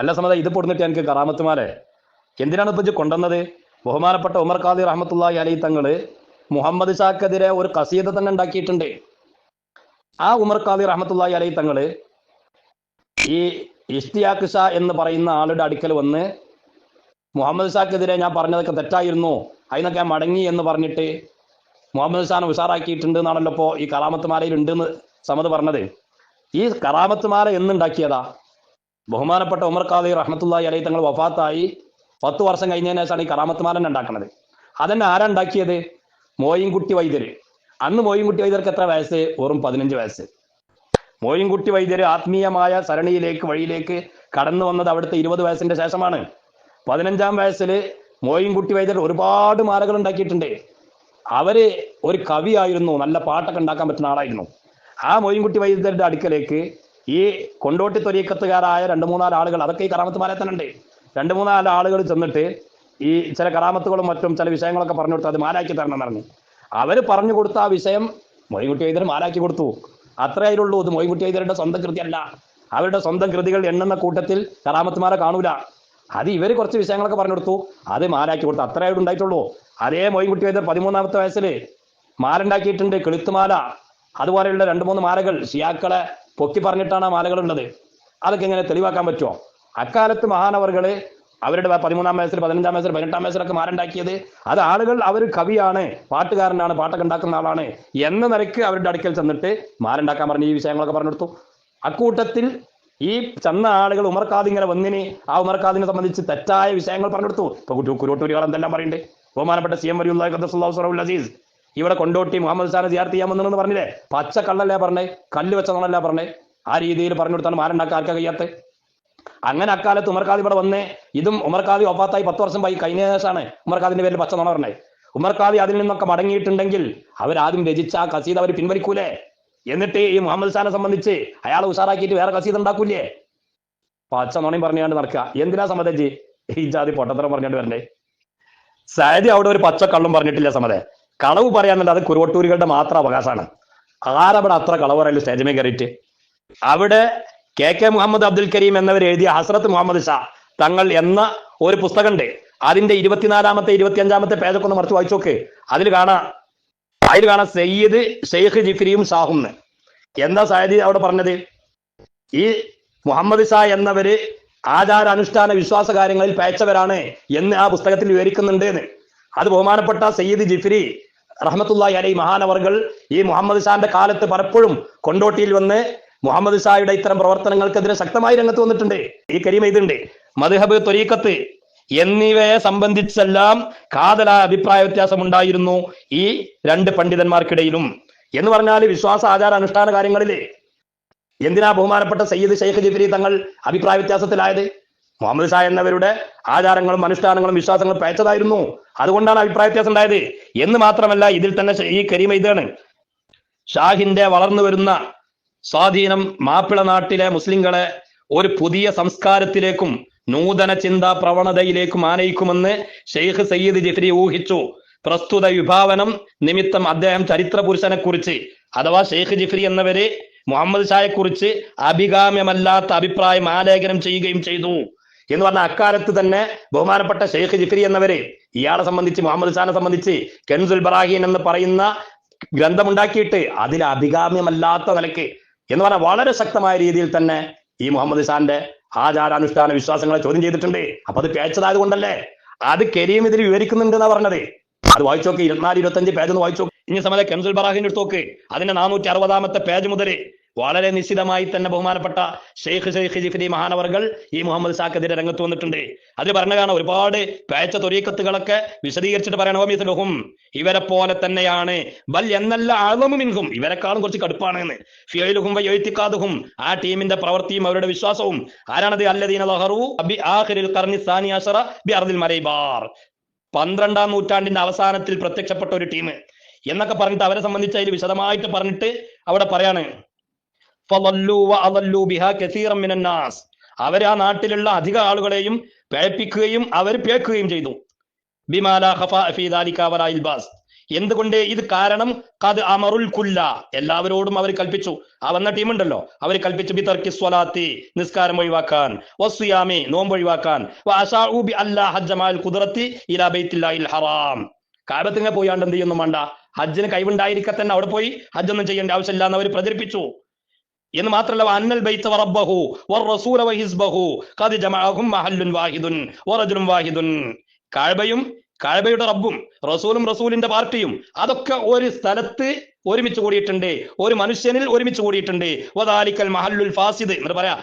അല്ല സമത ഇത് പൊടുന്നിട്ട് എനിക്ക് കറാമത്തുമാരെ. എന്തിനാണ് ഇപ്പൊ കൊണ്ടുവന്നത്? ബഹുമാനപ്പെട്ട ഉമർ ഖാദി റഹ്മത്തുള്ളാഹി അലി തങ്ങൾ മുഹമ്മദ് ഷാക്കെതിരെ ഒരു കസീത തന്നെ ഉണ്ടാക്കിയിട്ടുണ്ട്. ആ ഉമർ ഖാദി റഹ്മത്തുള്ളാഹി അലൈ തങ്ങൾ ഈ ഇഷ്തിയാഖ് ഷാ എന്ന് പറയുന്ന ആളുടെ അടുക്കൽ വന്ന് മുഹമ്മദ് ഷാക്കെതിരെ ഞാൻ പറഞ്ഞതൊക്കെ തെറ്റായിരുന്നു അതിനൊക്കെ ഞാൻ മടങ്ങി എന്ന് പറഞ്ഞിട്ട് മുഹമ്മദ് ഷാനെ ഉഷാറാക്കിയിട്ടുണ്ട് എന്നാണല്ലോ ഇപ്പോൾ ഈ കറാമത്ത് മാലയിൽ ഉണ്ടെന്ന് സമത് പറഞ്ഞത്. ഈ കറാമത്ത് മാല എന്നുണ്ടാക്കിയതാ ബഹുമാനപ്പെട്ട ഉമർ ഖാദി റഹ്മത്തുള്ളാഹി അലൈ തങ്ങൾ വഫാത്തായി പത്ത് വർഷം കഴിഞ്ഞതിന് ശേഷമാണ് ഈ കറാമത്ത് മാല തന്നെ ഉണ്ടാക്കുന്നത്. അതന്നെ ആരാ ഉണ്ടാക്കിയത്? മോയിൻകുട്ടി വൈദ്യര്. അന്ന് മോയിൻകുട്ടി വൈദ്യർക്ക് എത്ര വയസ്സ്? വെറും പതിനഞ്ച് വയസ്സ്. മോയിൻകുട്ടി വൈദ്യര് ആത്മീയമായ സരണിയിലേക്ക് വഴിയിലേക്ക് കടന്നു വന്നത് അവിടുത്തെ ഇരുപത് വയസ്സിന്റെ ശേഷമാണ്. പതിനഞ്ചാം വയസ്സിൽ മോയിൻകുട്ടി വൈദ്യർ ഒരുപാട് മാലകൾ ഉണ്ടാക്കിയിട്ടുണ്ട്. അവർ ഒരു കവിയായിരുന്നു നല്ല പാട്ടൊക്കെ ഉണ്ടാക്കാൻ പറ്റുന്ന ആളായിരുന്നു. ആ മോയിൻകുട്ടി വൈദ്യരുടെ അടുക്കലേക്ക് ഈ കൊണ്ടോട്ടി തൊരീക്കത്തുകാരായ രണ്ട് മൂന്നാൽ ആളുകൾ അതൊക്കെ ഈ കറാമത്തുമാരെ തന്നെ ഉണ്ട്. രണ്ട് മൂന്നാൽ ആളുകൾ ചെന്നിട്ട് ഈ ചില കറാമത്തുകളും മറ്റും ചില വിഷയങ്ങളൊക്കെ പറഞ്ഞു കൊടുത്തു അത് മാലാക്കി തരണം പറഞ്ഞു. അവർ പറഞ്ഞു കൊടുത്ത ആ വിഷയം മൊയ്കുട്ടി വൈദ്യർ മാലാക്കി കൊടുത്തു. അത്രേ അതിലുള്ളൂ ഇത് മൊയ്കുട്ടി വൈദ്യരുടെ സ്വന്തം കൃതിയല്ല. അവരുടെ സ്വന്തം കൃതികൾ എണ്ണുന്ന കൂട്ടത്തിൽ കറാമത്തുമാരെ കാണൂല. അത് ഇവർ കുറച്ച് വിഷയങ്ങളൊക്കെ പറഞ്ഞു കൊടുത്തു അത് മാലാക്കി കൊടുത്തു. അത്രേ ഉണ്ടായിട്ടുള്ളൂ. അതേ മൊയ്കുട്ടി വൈദ്യർ പതിമൂന്നാമത്തെ വയസ്സിൽ മാലുണ്ടാക്കിയിട്ടുണ്ട് കിളുത്തുമാല. അതുപോലെയുള്ള രണ്ട് മൂന്ന് മാലകൾ ഷിയാക്കളെ പൊക്കി പറഞ്ഞിട്ടാണ് ആ മാലകൾ ഉള്ളത് അതൊക്കെ എങ്ങനെ തെളിവാക്കാൻ പറ്റുമോ? അക്കാലത്ത് മഹാനവറുകൾ അവരുടെ പതിമൂന്നാം വയസ്സിൽ പതിനഞ്ചാം വയസ്സിൽ പതിനെട്ടാം വയസ്സിലൊക്കെ മാറുണ്ടാക്കിയത് അത് ആളുകൾ അവർ കവിയാണ് പാട്ടുകാരനാണ് പാട്ടൊക്കെ ഉണ്ടാക്കുന്ന ആളാണ് എന്ന നിലയ്ക്ക് അവരുടെ അടുക്കൽ ചെന്നിട്ട് മാരണ്ടാക്കാൻ പറഞ്ഞു ഈ വിഷയങ്ങളൊക്കെ പറഞ്ഞെടുത്തു അക്കൂട്ടത്തിൽ ഈ ചെന്ന ആളുകൾ ഉമർക്കാദ് ഇങ്ങനെ വന്നിന് ആ ഉമർക്കാദിനെ സംബന്ധിച്ച് തെറ്റായ വിഷയങ്ങൾ പറഞ്ഞെടുത്തു ഇപ്പൊ കുരു- കുരുവട്ടൂരികൾ എന്തെല്ലാം പറയുന്നുണ്ട്? ബഹുമാനപ്പെട്ട സി എം വരിയുള്ള അസീസ്. ഇവിടെ കൊണ്ടോട്ടി മുഹമ്മദ് ഖാനെ സിയാർത്ത് ചെയ്യാൻ വന്നെന്ന് പറഞ്ഞില്ലേ? പച്ച കള്ളല്ലേ പറഞ്ഞേ? കല്ല് വെച്ചതാണല്ലേ പറഞ്ഞേ? ആ രീതിയിൽ പറഞ്ഞു കൊടുത്താണ് മാരണ്ടാക്കാർക്ക് ആർക്കാ അങ്ങനെ അക്കാലത്ത് ഉമർഖാദി ഇവിടെ വന്നേ. ഇതും ഉമർഖാദി ഒപ്പാത്തായി പത്ത് വർഷം പോയി. കഴിഞ്ഞ ശേഷമാണ് ഉമർഖാദിന്റെ പേരിൽ പച്ച നുണ പറഞ്ഞേ. ഉമർഖാദി അതിൽ നിന്നൊക്കെ മടങ്ങിയിട്ടുണ്ടെങ്കിൽ അവരാദ്യം രചിച്ച ആ കസീദ് അവർ പിൻവലിക്കൂലേ? എന്നിട്ട് ഈ മുഹമ്മദ് സാനെ സംബന്ധിച്ച് അയാളെ ഉഷാറാക്കിയിട്ട് വേറെ കസീദ് ഉണ്ടാക്കൂലേ? പച്ച നുണയും പറഞ്ഞുകൊണ്ട് നടക്കുക. എന്തിനാ സംബന്ധിച്ച് ഈ ജാതി പൊട്ടത്തരം പറഞ്ഞുകൊണ്ട് വരണ്ടേ? സായദി അവിടെ ഒരു പച്ച കള്ളും പറഞ്ഞിട്ടില്ല സമതെ കളവ് പറയാന്നുണ്ട് അത് കുരുവട്ടൂരുകളുടെ മാത്രം അവകാശമാണ്. ആരവിടെ അത്ര കളവ് പറയല്ലോ സ്റ്റേജിമേ കയറിയിട്ട്? അവിടെ കെ കെ മുഹമ്മദ് അബ്ദുൽ കരീം എന്നവർ എഴുതിയ ഹസ്രത്ത് മുഹമ്മദ് ഷാ തങ്ങൾ എന്ന ഒരു പുസ്തകമുണ്ട്. അതിന്റെ ഇരുപത്തിനാലാമത്തെ ഇരുപത്തിയഞ്ചാമത്തെ പേജൊക്കെ ഒന്ന് മറിച്ച് വായിച്ചോക്ക് അതിൽ കാണാം അതിൽ കാണാം സയ്യിദ് ഷെയ്ഖ് ജിഫ്രിയും ഷാഹും എന്താ സയ്യിദ് അവിടെ പറഞ്ഞത്? ഈ മുഹമ്മദ് ഷാ എന്നവര് ആചാര അനുഷ്ഠാന വിശ്വാസ കാര്യങ്ങളിൽ പേച്ചവരാണ് എന്ന് ആ പുസ്തകത്തിൽ വിവരിക്കുന്നുണ്ട് എന്ന്. അത് ബഹുമാനപ്പെട്ട സയ്യിദ് ജിഫ്രി റഹ്മത്തുള്ളാഹി അലൈ മഹാനവർകൾ ഈ മുഹമ്മദ് ഷാന്റെ കാലത്ത് പലപ്പോഴും കൊണ്ടോട്ടിയിൽ വന്ന് മുഹമ്മദ് ഷായുടെ ഇത്തരം പ്രവർത്തനങ്ങൾക്കെതിരെ ശക്തമായി രംഗത്ത് വന്നിട്ടുണ്ട്. ഈ കരീമ ഇതുണ്ട്. മദ്ഹബ് ത്വരീക്കത്ത് എന്നിവയെ സംബന്ധിച്ചെല്ലാം കാതലായ അഭിപ്രായ വ്യത്യാസം ഉണ്ടായിരുന്നു ഈ രണ്ട് പണ്ഡിതന്മാർക്കിടയിലും. എന്ന് പറഞ്ഞാൽ വിശ്വാസ ആചാര അനുഷ്ഠാന കാര്യങ്ങളിൽ എന്തിനാ ബഹുമാനപ്പെട്ട സയ്യിദ് ഷെയ്ഖ് ജിബ്രി തങ്ങൾ അഭിപ്രായ വ്യത്യാസത്തിലായത്? മുഹമ്മദ് ഷാ എന്നവരുടെ ആചാരങ്ങളും അനുഷ്ഠാനങ്ങളും വിശ്വാസങ്ങളും പയച്ചതായിരുന്നു. അതുകൊണ്ടാണ് അഭിപ്രായ വ്യത്യാസം ഉണ്ടായത്. എന്ന് മാത്രമല്ല ഇതിൽ തന്നെ ഈ കരീമ ഇതാണ് ഷാഹിന്റെ വളർന്നു വരുന്ന സ്വാധീനം മാപ്പിള നാട്ടിലെ മുസ്ലിങ്ങളെ ഒരു പുതിയ സംസ്കാരത്തിലേക്കും നൂതന ചിന്താ പ്രവണതയിലേക്കും ആനയിക്കുമെന്ന് ഷെയ്ഖ് സയ്യിദ് ജിഫ്രി ഊഹിച്ചു. പ്രസ്തുത വിഭാവനം നിമിത്തം അദ്ദേഹം ചരിത്ര പുരുഷനെ കുറിച്ച് അഥവാ ഷെയ്ഖ് ജിഫ്രി എന്നവര് മുഹമ്മദ് ഷായെ കുറിച്ച് അഭികാമ്യമല്ലാത്ത അഭിപ്രായം ആലേഖനം ചെയ്യുകയും ചെയ്തു. എന്ന് പറഞ്ഞ അക്കാലത്ത് തന്നെ ബഹുമാനപ്പെട്ട ഷെയ്ഖ് ജിഫ്രി എന്നവര് ഇയാളെ സംബന്ധിച്ച് മുഹമ്മദ് ഷാനെ സംബന്ധിച്ച് കെൻസുൽ ബറാഹീൻ എന്ന് പറയുന്ന ഗ്രന്ഥമുണ്ടാക്കിയിട്ട് അതിൽ അഭികാമ്യമല്ലാത്ത നിലയ്ക്ക് എന്ന് പറഞ്ഞാൽ വളരെ ശക്തമായ രീതിയിൽ തന്നെ ഈ മുഹമ്മദ് ഷാന്റെ ആചാരാനുഷ്ഠാന വിശ്വാസങ്ങളെ ചോദ്യം ചെയ്തിട്ടുണ്ട്. അപ്പൊ അത് പേച്ചതായത് കൊണ്ടല്ലേ? അത് കരീം ഇതിൽ വിവരിക്കുന്നുണ്ട് എന്നാ പറഞ്ഞത്. അത് വായിച്ചോക്ക് ഇരുപത്തിനാല് ഇരുപത്തഞ്ച് പേജ് ഒന്ന് വായിച്ചു നോക്ക്. ഇനി സമയത്ത് കെൻസുൽ ബറാഹിന്റെ എടുത്തോക്ക് അതിന്റെ നാനൂറ്റി അറുപതാമത്തെ പേജ് മുതൽ വളരെ നിശ്ചിതമായി തന്നെ ബഹുമാനപ്പെട്ട ഷെയ്ഖ് ഷെയ്ഖ് ജിഫിരി മഹാനവർകൾ ഈ മുഹമ്മദ് ഷാക്കെതിരെ രംഗത്ത് വന്നിട്ടുണ്ട്. അത് പറഞ്ഞതാണ് ഒരുപാട് പേച്ച തൊരീക്കത്തുകളൊക്കെ വിശദീകരിച്ചിട്ട് പറയണോമിസ്ലുഹും ഇവരെ പോലെ തന്നെയാണ്. ബൽ എന്നല്ല അളമുമിൻഹും ഇവരെക്കാളും കുറച്ച് കടുപ്പാണ് എന്ന് ഫിയലുഹും വയ്യത്തിക്കാതുഹും ആ ടീമിന്റെ പ്രവൃത്തിയും അവരുടെ വിശ്വാസവും. ആരാണത്? അല്ലദീന ലഹറു ബി ആഖിരിൽ കർണി സാനി അശറ ബി അർദിൽ മരൈബാർ പന്ത്രണ്ടാം നൂറ്റാണ്ടിന്റെ അവസാനത്തിൽ പ്രത്യക്ഷപ്പെട്ട ഒരു ടീം. എന്നൊക്കെ പറഞ്ഞിട്ട് അവരെ സംബന്ധിച്ച് അതിൽ വിശദമായിട്ട് പറഞ്ഞിട്ട് അവിടെ പറയാണ്. അവർ ആ നാട്ടിലുള്ള അധിക ആളുകളെയും പേപ്പിക്കുകയും അവർ പേക്കുകയും ചെയ്തു. എന്തുകൊണ്ട് ഇത് കാരണം? കത് അമറുൽ കുല്ല. എല്ലാവരോടും അവർ കൽപ്പിച്ചു. ആ വന്ന ടീമുണ്ടല്ലോ അവർ കൽപ്പിച്ചു ബി തർക്കി സ്വലാത്തി നിസ്കാരം ഒഴിവാക്കാൻ വസ്സുയാമി നോമ്പ് ഒഴിവാക്കാൻ. ഖുദ്റത്തി ഹറാം. കാലത്തിങ്ങനെ പോയാണ്ട് എന്ത് ചെയ്യുന്നു വേണ്ട ഹജ്ജിന് കഴിവുണ്ടായിരിക്കെ തന്നെ അവിടെ പോയി. ഹജ്ജൊന്നും ചെയ്യേണ്ട ആവശ്യമില്ല എന്ന് അവർ പ്രചരിപ്പിച്ചു. എന്ന് മാത്രമല്ല അന്നൽ ബൈത്ത് വറബ്ബഹു വറസൂല വഹിസ്ബഹു ഖദ് ജമഅഹും മഹല്ലുൻ വാഹിദുൻ വറജുലുൻ വാഹിദുൻ. കഅബയും കഅബയുടെ റബ്ബും റസൂലും റസൂലിന്റെ പാർട്ടിയും അതൊക്കെ ഒരു സ്ഥലത്ത് ഒരുമിച്ച് കൂടിയിട്ടുണ്ട്. ഒരു മനുഷ്യനിൽ ഒരുമിച്ച് കൂടിയിട്ടുണ്ട്. വദാലിക്കൽ മഹല്ലുൽ ഫാസിദ് എന്ന് പറയാ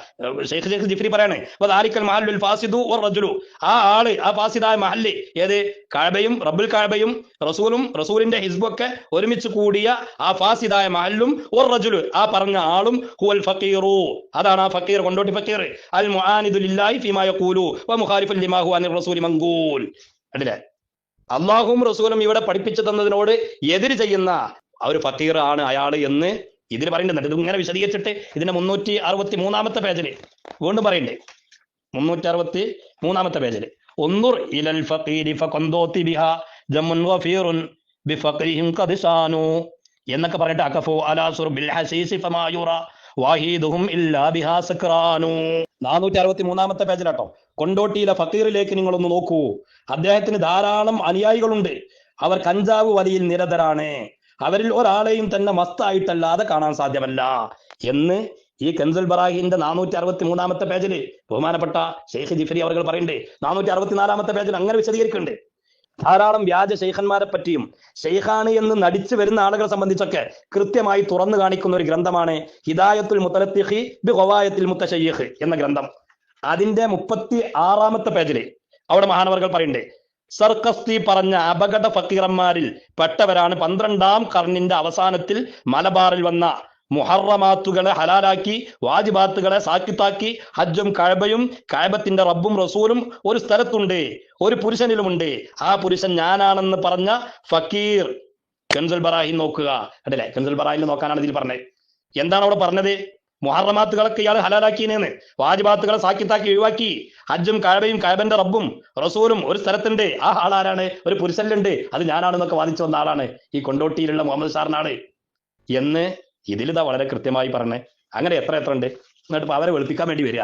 ഷെയ്ഖ് ഷെയ്ഖ് ജിഫ്രി പറയാണ് വദാലിക്കൽ മഹല്ലുൽ ഫാസിദു വർ റജുലു. ആ ആൾ ആ ഫാസിദായ മഹല്ല് ഏത്? കഅബയും റബ്ബുൽ കഅബയും റസൂലും റസൂലിന്റെ ഹിസ്ബും ഒക്കെ ഒരുമിച്ച് കൂടിയ ആ ഫാസിദായ മഹല്ലും ഓർ റജുലു. ആ പറഞ്ഞ ആളും ഹുവൽ ഫക്കീറു അതാണ് ആ ഫക്കീർ കൊണ്ടോട്ടി ഫക്കീർ അൽ മുആനിദു ലില്ലാഹി ഫീമാ യഖൂലു വ മുഖാലിഫുൻ ലിമാ ഹുവ അനിർ റസൂലി മങ്കൂൽ. കണ്ടില്ലേ അള്ളാഹും റസൂലും ഇവിടെ പഠിപ്പിച്ചു തന്നതിനോട് എതിര് ചെയ്യുന്ന ഒരു ഫക്കീർ ആണ് അയാൾ എന്ന് ഇതിൽ പറയുന്നുണ്ട് ഇത് ഇങ്ങനെ വിശദീകരിച്ചിട്ട് ഇതിന്റെ മുന്നൂറ്റി അറുപത്തി മൂന്നാമത്തെ പേജിൽ വീണ്ടും പറയണ്ടേ? മുന്നൂറ്റി അറുപത്തി മൂന്നാമത്തെ പേജിൽ ഒന്നുർ ഇലൽ ഫഖീരി ഫഖന്തോത്തി ബിഹ ജമ്മുൻ വഫീറുൻ ബിഫഖരിഹിം ഖദ് ശാനു എന്നൊക്കെ പറഞ്ഞിട്ട് അകഫു അലാ സുർബിൽ ഹസീസി ഫമായുറ വാഹീദുഹും ഇല്ലാ ബിഹാ സക്രാനു നാനൂറ്റി അറുപത്തി മൂന്നാമത്തെ പേജിലാട്ടോ. കൊണ്ടോട്ടിയിലെ ഫക്കീറിലേക്ക് നിങ്ങളൊന്ന് നോക്കൂ. അദ്ദേഹത്തിന് ധാരാളം അനുയായികളുണ്ട്. അവർ കഞ്ചാവ് വലിയിൽ നിരതരാണ്. അവരിൽ ഒരാളെയും തന്നെ മസ്തായിട്ടല്ലാതെ കാണാൻ സാധ്യമല്ല എന്ന് ഈ കെൻസൽ ബറാഹിന്റെ നാനൂറ്റി അറുപത്തി മൂന്നാമത്തെ പേജിൽ ബഹുമാനപ്പെട്ട ഷെയ്ഖ് ജിഫരി അവർ പറയുന്നുണ്ട്. നാനൂറ്റി അറുപത്തിനാലാമത്തെ പേജിൽ അങ്ങനെ വിശദീകരിക്കുന്നുണ്ട്. ധാരാളം വ്യാജ ഷെയ്ഖന്മാരെ പറ്റിയും ഷെയ്ഖാണ് എന്ന് നടിച്ചു വരുന്ന ആളുകളെ സംബന്ധിച്ചൊക്കെ കൃത്യമായി തുറന്നു കാണിക്കുന്ന ഒരു ഗ്രന്ഥമാണ് ഹിദായത്തുൽ മുത്തലത്തിഹി ബി ഖവായത്തിൽ മുത്തശയ്യഹ് എന്ന ഗ്രന്ഥം. അതിന്റെ മുപ്പത്തി ആറാമത്തെ പേജിൽ അവിടെ മഹാനവർകൾ പറയുന്നുണ്ട് സർക്കസ്തി പറഞ്ഞ അപകട ഫക്കീറന്മാരിൽ പെട്ടവരാണ് പന്ത്രണ്ടാം കർണിന്റെ അവസാനത്തിൽ മലബാറിൽ വന്ന മുഹറമാത്തുകളെ ഹലാലാക്കി വാജിബാത്തുകളെ സാക്കിത്താക്കി ഹജ്ജും കഴബയും കഴബത്തിന്റെ റബ്ബും റസൂലും ഒരു സ്ഥലത്തുണ്ട് ഒരു പുരുഷനിലുമുണ്ട്. ആ പുരുഷൻ ഞാനാണെന്ന് പറഞ്ഞ ഫക്കീർ. കെൻസൽ ബറാഹിൻ നോക്കുക. അല്ലേ? കെൻസൽ ബറാഹിൽ നോക്കാനാണ് ഇതിൽ പറഞ്ഞത്. എന്താണ് അവിടെ പറഞ്ഞത്? മുഹറമാത്തുകളൊക്കെ ഇയാൾ ഹലാലാക്കിയെന്ന്. വാജിബാത്തുകളെ സാക്കിത്താക്കി ഒഴിവാക്കി. ഹജ്ജും കഴബയും കഴബന്റെ റബ്ബും റസൂലും ഒരു സ്ഥലത്തുണ്ട്. ആ ആളാരാണ്? ഒരു പുരുഷനിലുണ്ട്. അത് ഞാനാണെന്നൊക്കെ വാദിച്ചു വന്ന ആളാണ് ഈ കൊണ്ടോട്ടിയിലുള്ള മുഹമ്മദ് സാറിനാണ്. എന്ന് ഇതിലിതാ വളരെ കൃത്യമായി പറഞ്ഞേ. അങ്ങനെ എത്ര എത്ര ഉണ്ട്? എന്നിട്ട് അവരെ വെളുപ്പിക്കാൻ വേണ്ടി വരിക.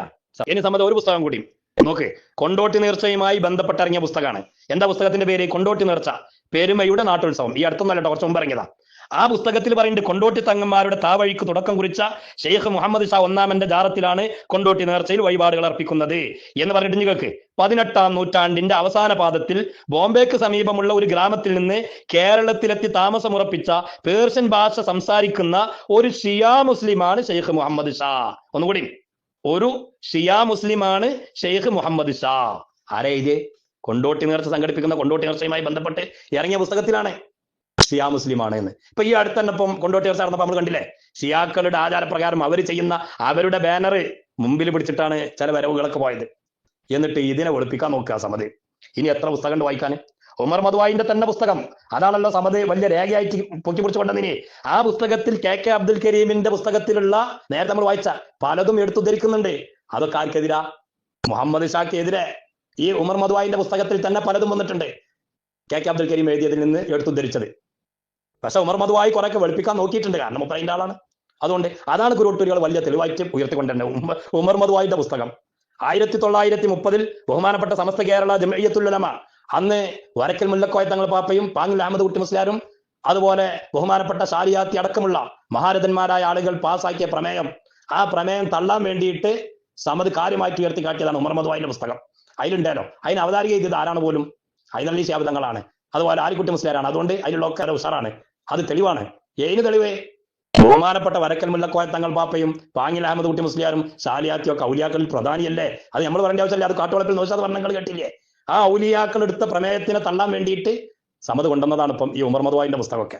ഇനി സംബന്ധം ഒരു പുസ്തകം കൂടി. നോക്ക് കൊണ്ടോട്ടി നേർച്ചയുമായി ബന്ധപ്പെട്ടിറങ്ങിയ പുസ്തകമാണ്. എന്താ പുസ്തകത്തിന്റെ പേര്? കൊണ്ടോട്ടി നേർച്ച. പെരുമയുടെ നാട്ടുത്സവം. ഈ അടുത്തൊന്നല്ല കുറച്ച് മുമ്പ് ഇറങ്ങിയതാ. ആ പുസ്തകത്തിൽ പറയുന്നുണ്ട് കൊണ്ടോട്ടി തങ്ങന്മാരുടെ താവഴിക്ക് തുടക്കം കുറിച്ച ഷെയ്ഖ് മുഹമ്മദ് ഷാ ഒന്നാമന്റെ ജാറത്തിലാണ് കൊണ്ടോട്ടി നേർച്ചയിൽ വഴിപാടുകൾ അർപ്പിക്കുന്നത്. എന്ന് പറഞ്ഞിട്ട് നിങ്ങൾക്ക് പതിനെട്ടാം നൂറ്റാണ്ടിന്റെ അവസാന പാദത്തിൽ ബോംബെക്ക് സമീപമുള്ള ഒരു ഗ്രാമത്തിൽ നിന്ന് കേരളത്തിലെത്തി താമസമുറപ്പിച്ച പേർഷ്യൻ ഭാഷ സംസാരിക്കുന്ന ഒരു ഷിയാ മുസ്ലിമാണ് ഷെയ്ഖ് മുഹമ്മദ് ഷാ. ഒന്നുകൂടി. ഒരു ഷിയാ മുസ്ലിമാണ് ഷെയ്ഖ് മുഹമ്മദ് ഷാ. ആരേ ഇത്? കൊണ്ടോട്ടി നേർച്ച സംഘടിപ്പിക്കുന്ന കൊണ്ടോട്ടി നേർച്ചയുമായി ബന്ധപ്പെട്ട് ഇറങ്ങിയ പുസ്തകത്തിലാണ്. ഷിയാ മുസ്ലിമാണ് എന്ന് ഇപ്പൊ ഈ അടുത്ത് തന്നെ ഇപ്പം കൊണ്ടോട്ടി നേർച്ച നടന്നപ്പോ നമ്മൾ കണ്ടില്ലേ? ഷിയാക്കളുടെ ആചാരപ്രകാരം അവർ ചെയ്യുന്ന അവരുടെ ബാനർ മുമ്പിൽ പിടിച്ചിട്ടാണ് ചില വരവുകളൊക്കെ പോയത്. എന്നിട്ട് ഇതിനെ ഒളിപ്പിക്കാൻ നോക്കുക സമത്. ഇനി എത്ര പുസ്തകം ഉണ്ട് വായിക്കാൻ? ഉമർ മധുവായിന്റെ തന്നെ പുസ്തകം. അതാണല്ലോ സമത് വലിയ രേഖയായിട്ട് പൊക്കി പിടിച്ചു കൊണ്ടതിനെ ആ പുസ്തകത്തിൽ കെ കെ അബ്ദുൽ കരീമിന്റെ പുസ്തകത്തിലുള്ള നേരത്തെ നമ്മൾ വായിച്ച പലതും എടുത്തുദ്ധരിക്കുന്നുണ്ട്. അതൊക്കെ ആർക്കെതിരാ? മുഹമ്മദ് ഷാക്കെതിരെ. ഈ ഉമർ മധുവായിന്റെ പുസ്തകത്തിൽ തന്നെ പലതും വന്നിട്ടുണ്ട്. കെ കെ അബ്ദുൽ കരീം എഴുതിയതിൽ നിന്ന് എടുത്തുദ്ധരിച്ചത്. പക്ഷെ ഉമർ മധുവായി കുറെയൊക്കെ വെളുപ്പിക്കാൻ നോക്കിയിട്ടുണ്ട്. കാരണം മുപ്പതിന്റെ ആളാണ്. അതുകൊണ്ട് അതാണ് കുരുട്ടൂരികൾ വലിയ തെളിവായിട്ട് ഉയർത്തിക്കൊണ്ടിരുന്നത്. ഉമർ മധുവായിന്റെ പുസ്തകം. ആയിരത്തി തൊള്ളായിരത്തി മുപ്പതിൽ ബഹുമാനപ്പെട്ട സമസ്ത കേരള ജമയ്യത്തുല്ലമ അന്ന് വരക്കൽ മുല്ലക്കോയ തങ്ങൾ പാപ്പയും പാങ്ങിൽ അഹമ്മദ് കുട്ടി മുസ്ലിയാരും അതുപോലെ ബഹുമാനപ്പെട്ട ഷാലിയാത്തി അടക്കമുള്ള മഹാരഥന്മാരായ ആളുകൾ പാസാക്കിയ പ്രമേയം. ആ പ്രമേയം തള്ളാൻ വേണ്ടിയിട്ട് സമത് കാര്യമായിട്ട് ഉയർത്തി കാട്ടിയതാണ് ഉമർ മധുവായിന്റെ പുസ്തകം. അതിലുണ്ടല്ലോ. അതിന് അവതാരിക ചെയ്തത് ആരാണ് പോലും? അതിനല്ലി ശാബദങ്ങളാണ് അതുപോലെ ആലിക്കുട്ടി മുസ്ലിയാരാണ്. അതുകൊണ്ട് അതിലുള്ള ഒക്കെ ഉഷാറാണ്. അത് തെളിവാണ്. ഏതിന് തെളിവേ? ബഹുമാനപ്പെട്ട വരക്കൽ മുല്ലക്കോയ തങ്ങൾ പാപ്പയും പാങ്ങിൽ അഹമ്മദ് കുട്ടി മുസ്ലിയാരും സാലിയാത്തിയോ കൗലിയാക്കളിൽ ഔലിയാക്കളിൽ പ്രധാനിയല്ലേ? അത് നമ്മൾ പറയേണ്ട ആവശ്യമില്ല. അത് കാട്ടുവളപ്പിൽ നോശാദ് വർണങ്ങൾ കേട്ടില്ലേ? ആ ഔലിയാക്കൾ എടുത്ത പ്രമേയത്തിനെ തള്ളാൻ വേണ്ടിയിട്ട് സമത് കൊണ്ടുവന്നതാണ് ഇപ്പം ഈ ഉമർ മധുവായിന്റെ പുസ്തകമൊക്കെ.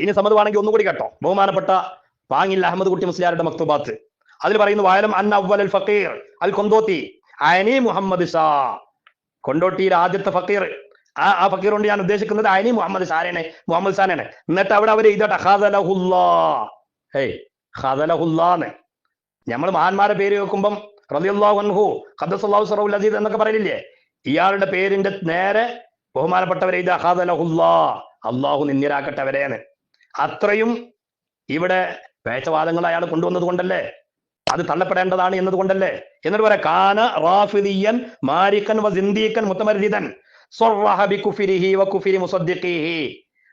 ഇനി സമത് വേണമെങ്കിൽ ഒന്നുകൂടി കേട്ടോ. ബഹുമാനപ്പെട്ട പാങ്ങിൽ അഹമ്മദ് കുട്ടി മുസ്ലിയാരുടെ മക്തുബാത്ത്. അതിൽ പറയുന്നു വായലം അൻ അവൽ അൽ ഫക്കീർ അൽ കൊന്തോത്തി അനി മുഹമ്മദ് ഷാ. കൊണ്ടോട്ടിയിലെ ആദ്യത്തെ ഫക്കീർ ആ ആ ഫക്കീർ കൊണ്ട് ഞാൻ ഉദ്ദേശിക്കുന്നത് അയനി മുഹമ്മദ് ഷാരേനെ മുഹമ്മദ് ഷാനാണ് എന്നിട്ട് അവിടെ അവർ എഴുതട്ടെ ഹദലഹുല്ലാ നമ്മൾ മഹാന്മാരെ പേര് വെക്കുമ്പം ഖദ്ദസല്ലാഹു സറവുൽ അസീദ് എന്നൊക്കെ പറയില്ലേ ഇയാളുടെ പേരിന്റെ നേരെ ബഹുമാനപ്പെട്ടവരെ ഇത് അള്ളാഹു നിന്ദിരാക്കട്ടെ അവരെന്ന് അത്രയും ഇവിടെ വേഷവാദങ്ങൾ അയാൾ കൊണ്ടുവന്നത് കൊണ്ടല്ലേ? അത് തള്ളപ്പെടേണ്ടതാണ് എന്നതുകൊണ്ടല്ലേ? എന്നിട്ട് പറയാം കാന റാഫിദിയൻ മാരിക്കൻ വ സിന്ദീക്കൻ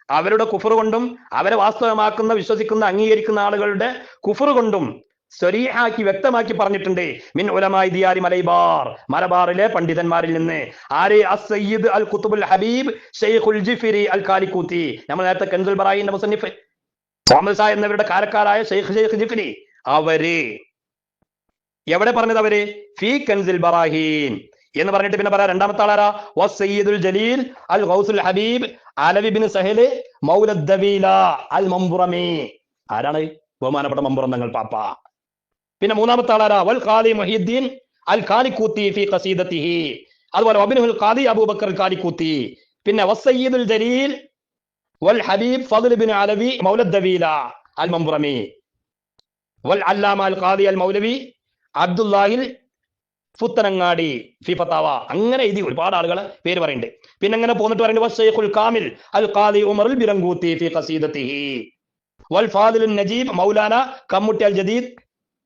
അവരുടെ കുഫർ കൊണ്ടും അവരെ വാസ്തവമാക്കുന്ന വിശ്വസിക്കുന്ന അംഗീകരിക്കുന്ന ആളുകളുടെ കുഫർ കൊണ്ടും സ്വരീഹാക്കി വ്യക്തമാക്കി പറഞ്ഞിട്ടുണ്ട്. മിൻ ഉലമായി ദിയാരി മലൈബാർ മലബാറിലെ പണ്ഡിതന്മാരിൽ നിന്ന്. ആരെ? അസയ്യിദ് അൽ കുത്തുബുൽ ഹബീബ് ഷെയ്ഖുൽ ജിഫിരി അൽ കാലിക്കൂത്തി. നമ്മൾ നേരത്തെ കെൻസുൽ ബറായിന്റെ മുസന്നിഫ് എന്നിവരുടെ എന്നവരുടെ കാരക്കാരായ ഷെയ്ഖ് ഷെയ്ഖ് ജിഫിരി. അവർ. എവിടെ പറഞ്ഞത് അവർ? ഫി കൻസിൽ ബറാഹീൻ. എന്ന് പറഞ്ഞിട്ട് പിന്നെ പറയാം. രണ്ടാമത്തെ ആളാരാ? വസയ്യിദുൽ ജലീൽ അൽ ഗൗസുൽ ഹബീബ് അലവി ബിൻ സഹൽ മൗലദ്ദവീല അൽ മംബുറമി ആരാണ്? ബഹുമാനപ്പെട്ട മമ്പുറം തങ്ങൾ പാപ്പ. പിന്നെ മൂന്നാമത്തെ ആളാരാ? വൽ ഖാദി മൊഹീദ്ദീൻ അൽ ഖാലിക്കൂത്തി ഫി ഖസീദത്തിഹി. അതുപോലെ വബിനുൽ ഖാദി അബൂബക്കർ ഖാലിക്കൂത്തി പിന്നെ വസയ്യിദുൽ ജലീൽ വൽ ഹബീബ് ഫضل ബിൻ അലവി മൗലദ്ദവീല അൽ മംബുറമി വൽ അല്ലാമ അൽ ഖാദി അൽ മൗലവി അബ്ദുല്ലാഹിൽ പുത്തനങ്ങാടി ഫി ഫത്താവ. അങ്ങനെ എഴുതി ഒരുപാട് ആളുകൾ പേര് പറയുന്നുണ്ട്. പിന്നെ അങ്ങനെ പോന്നിട്ട് പറയുന്നത് വശൈഖുൽ കാമിൽ അൽ ഖാദി ഉമറുൽ ബിറങ്കൂത്തി ഫി ഖസീദത്തിഹി. വൽ ഫാദിൽ നജീബ് മൗലാന കമ്മുട്ടി അൽ ജദീദ്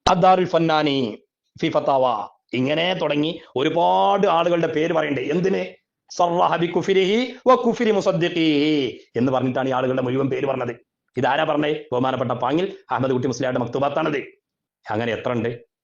അദ്ദാറുൽ ഫന്നാനി ഫി ഫത്താവ. ഇങ്ങനെ തുടങ്ങി ഒരുപാട് ആളുകളുടെ പേര് പറയുന്നുണ്ട്. എന്തിന്? സറഹ ബി കുഫിരിഹി വ കുഫിരി മുസദ്ദിഖിഹി എന്ന് പറഞ്ഞിട്ടാണ് ഈ ആളുകളുടെ മുഴുവൻ പേര് പറഞ്ഞത്. ഇതാരാ പറഞ്ഞേ ബഹുമാനപ്പെട്ട പാങ്ങിൽ അഹമ്മദ് കുട്ടി മുസ്ലിയാരുടെ മക്തുബാത്താണത്. അങ്ങനെ എത്ര ഉണ്ട്?